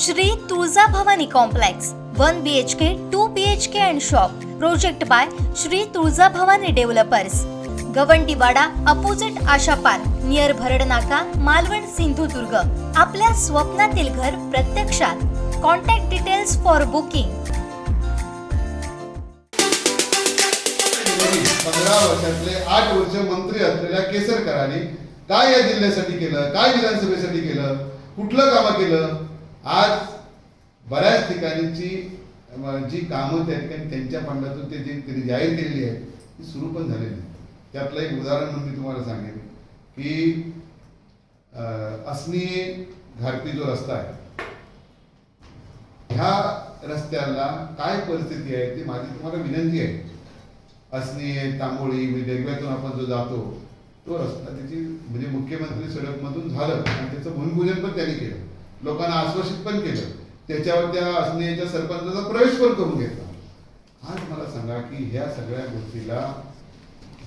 Shri Tulja Bhavani complex one B H K two B H K and shop project by Shri Tulja Bhavani developers Gawandiwada opposite Asha park near Bharad Naka Malvan Sindhudurg. आपल्या स्वप्नातील घर प्रत्यक्षात. Contact details for booking पंधरा वर्षातले आठ वर्ष मंत्री असलेल्या केसरकरांनी काय या जिल्ह्यासाठी केलं काय विधानसभेसाठी केलं कुठलं काम केलं? आज बऱ्याच ठिकाणीची जी कामं त्या ठिकाणी त्यांच्या फंडातून ते जे त्यांनी जाहीर केलेली आहेत ती सुरू पण झालेली नाही त्यातलं एक उदाहरण म्हणून मी तुम्हाला सांगेन की असनी घारपी जो रस्ता आहे ह्या रस्त्याला काय परिस्थिती आहे ती माझी तुम्हाला विनंती आहे. असनी तांबोळी म्हणजे वेगवेगळ्यातून आपण जो जातो तो रस्ता त्याची म्हणजे मुख्यमंत्री सडकमधून झालं आणि त्याचं भूमिपूजन पण त्यांनी केलं. लोकांना आश्वासित पण केलं. त्याच्यावर त्या असण्याच्या सरपंचाचा प्रवेश पण करून घेतला. आज मला सांगा की ह्या सगळ्या गोष्टीला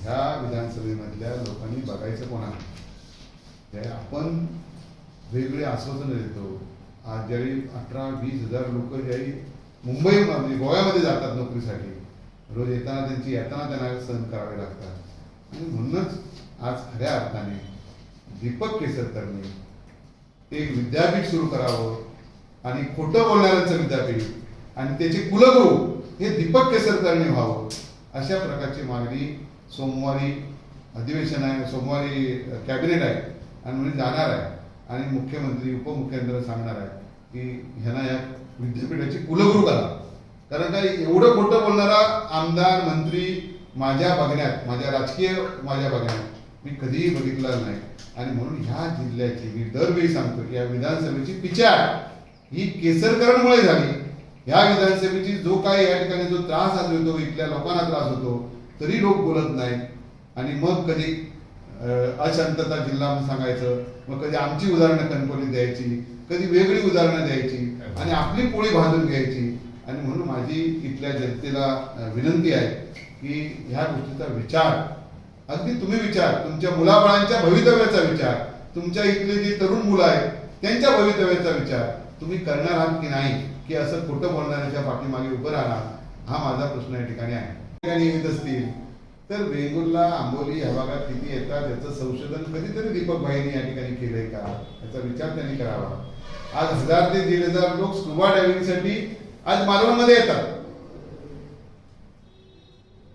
ह्या विधानसभेमधल्या लोकांनी बघायचं कोणाला? हे आपण वेगवेगळे आश्वासनं देतो. आज ज्यावेळी अठरा वीस हजार लोक ज्यावेळी मुंबई म्हणजे गोव्यामध्ये जातात नोकरीसाठी रोज येताना त्यांची येताना त्यांना सहन करावे लागतात. आणि म्हणूनच आज खऱ्या अर्थाने दीपक केसरकरने एक विद्यापीठ सुरू करावं आणि खोटं बोलणाऱ्यांचं विद्यापीठ आणि त्याचे कुलगुरू हे दीपक केसरकरने व्हावं अशा प्रकारची मागणी सोमवारी अधिवेशन आहे सोमवारी कॅबिनेट आहे आणि म्हणजे जाणार आहे आणि मुख्यमंत्री उपमुख्यमंत्री सांगणार आहे की ह्यांना या विद्यापीठाची कुलगुरू करा. कारण काय एवढं खोटं बोलणारा आमदार मंत्री माझ्या बघण्यात माझ्या राजकीय माझ्या बघण्यात मी कधीही बघितला नाही. आणि म्हणून ह्या जिल्ह्याची मी दरवेळी सांगतो की या विधानसभेची पिछाड ही केसरकरणमुळे झाली. ह्या विधानसभेची जो काही या ठिकाणी जो त्रास आज होतो इथल्या लोकांना त्रास होतो तरी लोक बोलत नाहीत. आणि मग कधी अशांतता जिल्हा म्हणून सांगायचं मग कधी आमची उदाहरणं कणकोली द्यायची कधी वेगळी उदाहरणं द्यायची आणि आपली पोळी भाजून घ्यायची. आणि म्हणून माझी इथल्या जनतेला विनंती आहे की ह्या गोष्टीचा विचार अगदी तुम्ही विचार तुमच्या मुलाबाळांच्या भवितव्याचा विचार तुमच्या इथले जे तरुण मुलं आहेत त्यांच्या भवितव्याचा विचार तुम्ही करणार आहात की नाही की असं खोटं बोलणाऱ्याच्या पाठीमागे उभं राहणार हा माझा प्रश्न या ठिकाणी आहे. ठिकाणी येत असतील. तर वेंगुर्ला आंबोली ह्या भागात किती येतात याचं संशोधन कधीतरी दीपक भाईनी या ठिकाणी केलंय का? याचा विचार त्यांनी करावा. आज हजार ते दीड हजार लोक स्कुबा डायव्हिंगसाठी आज मालवणमध्ये येतात.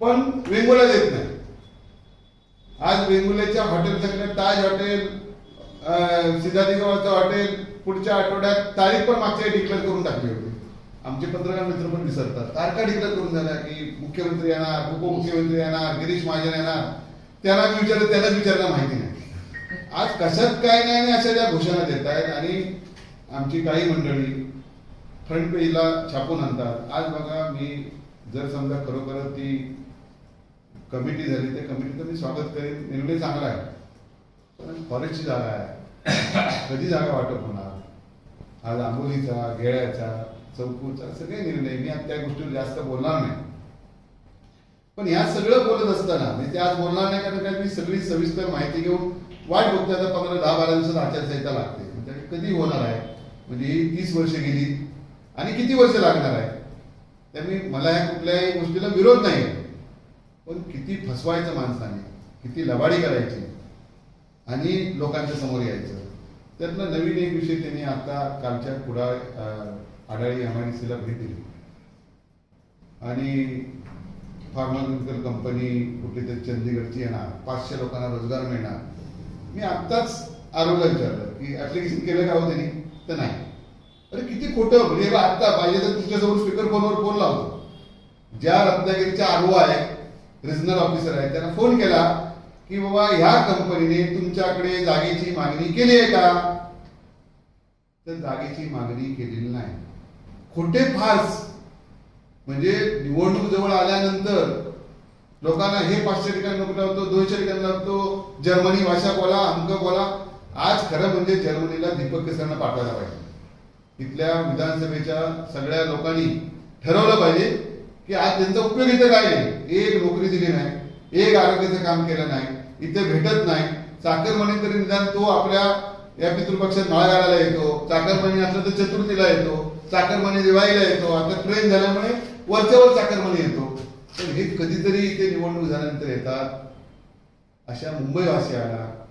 पण वेंगुर्ला येत नाही. आज वेंगुलेच्या हॉटेल ताज हॉटेल अं, हॉटेल पुढच्या आठवड्यात तारीख पण मागच्या डिक्लेअर करून टाकली होती. आमचे पत्रकार मित्र पण विसरतात. तारखा डिक्लेअर करून झाल्या की मुख्यमंत्री येणार उपमुख्यमंत्री येणार गिरीश महाजन येणार. त्यांना विचारलं त्याला विचारलं माहिती नाही. आज कशात काय नाही आणि अशा ज्या घोषणा देत आहेत आणि आमची काही मंडळी फ्रंट पेजला छापून आणतात. आज बघा मी जर समजा खरोखर ती कमिटी झाली त्या कमिटीचं मी स्वागत करेन. निर्णय चांगला आहे. पण फॉरेस्टची जागा आहे. कधी जागा वाटप होणार? आज आंबोलीचा गेळ्याचा चौकूचा सगळे निर्णय मी आज त्या गोष्टीवर जास्त बोलणार नाही. पण या सगळं बोलत असताना मी ते आज बोलणार नाही कारण काय? मी सगळी सविस्तर माहिती घेऊन वाट बघतो आता पंधरा दहा बारा दिवसात आचारसंहिता लागते. म्हणजे कधी होणार आहे? म्हणजे तीस वर्ष गेली. आणि किती वर्ष लागणार आहे? त्यामुळे मला या कुठल्याही गोष्टीला विरोध नाही पण किती फसवायचं माणसाने किती लबाडी करायची आणि लोकांच्या समोर यायचं. त्यातनं नवीन एक विषय त्यांनी आता कालच्या कुडाळ आडाळी एमआयडीसीला भेट दिली. आणि फार्मास्युटिकल कंपनी कुठली तरी चंदीगडची येणार पाचशे लोकांना रोजगार मिळणार. मी आत्ताच आरोग्य विचारलं की ऍप्लिकेशन केलं का हो त्यांनी? तर नाही. अरे किती खोटं म्हणजे आत्ता पाहिजे तर तुमच्यासमोर स्पीकर फोनवर फोन लावतो. ज्या रत्नागिरीच्या आरो आहे रिजनल ऑफिसर आहे त्यांना फोन केला की बाबा ह्या कंपनीने तुमच्याकडे जागेची मागणी केली आहे का? तर जागेची मागणी केलेली नाही. खोटे फार्स म्हणजे निवडणूक जवळ आल्यानंतर लोकांना हे पाचशे ठिकाणी नोकरी लावतो दोनशे ठिकाणी लावतो जर्मनी भाषा बोला अंक बोला. आज खरं म्हणजे जर्मनीला दीपक केसरांना पाठवायला पाहिजे. इथल्या विधानसभेच्या सगळ्या लोकांनी ठरवलं पाहिजे की आज त्यांचा उपयोग इथं काय एक नोकरी दिली नाही एक आरोग्याचं काम केलं नाही इथे भेटत नाही. चाकरमणी तरी निदान तो आपल्या या पितृपक्षात माळ येतो चाकरमणी असलं तर चतुर्थीला येतो चाकरमणी दिवाळीला येतो आता ट्रेन झाल्यामुळे वरच्यावर चाकरमणी येतो. पण हे कधीतरी इथे निवडणूक झाल्यानंतर येतात. अशा मुंबईवासियाला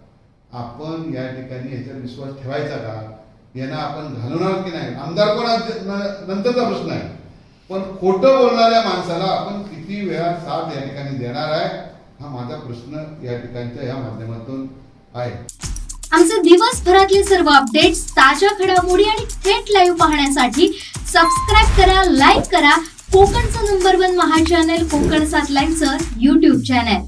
आपण या ठिकाणी याच्यावर विश्वास ठेवायचा का? यांना आपण घालवणार की नाही? आमदार कोण आज? न- नंतरचा प्रश्न आहे. पण खोटं बोलणाऱ्या माणसाला आपण किती वेळा साथ या ठिकाणी देणार आहे हा माझा प्रश्न या ठिकाणच्या या माध्यमातून आहे. आमचे दिवसभरातले सर्व अपडेट्स ताज्या घडामोडी आणि थेट लाईव्ह पाहण्यासाठी सबस्क्राईब करा लाईक करा. कोकणचं number one Maha channel Konkan सात लाईनचं युट्यूब चॅनल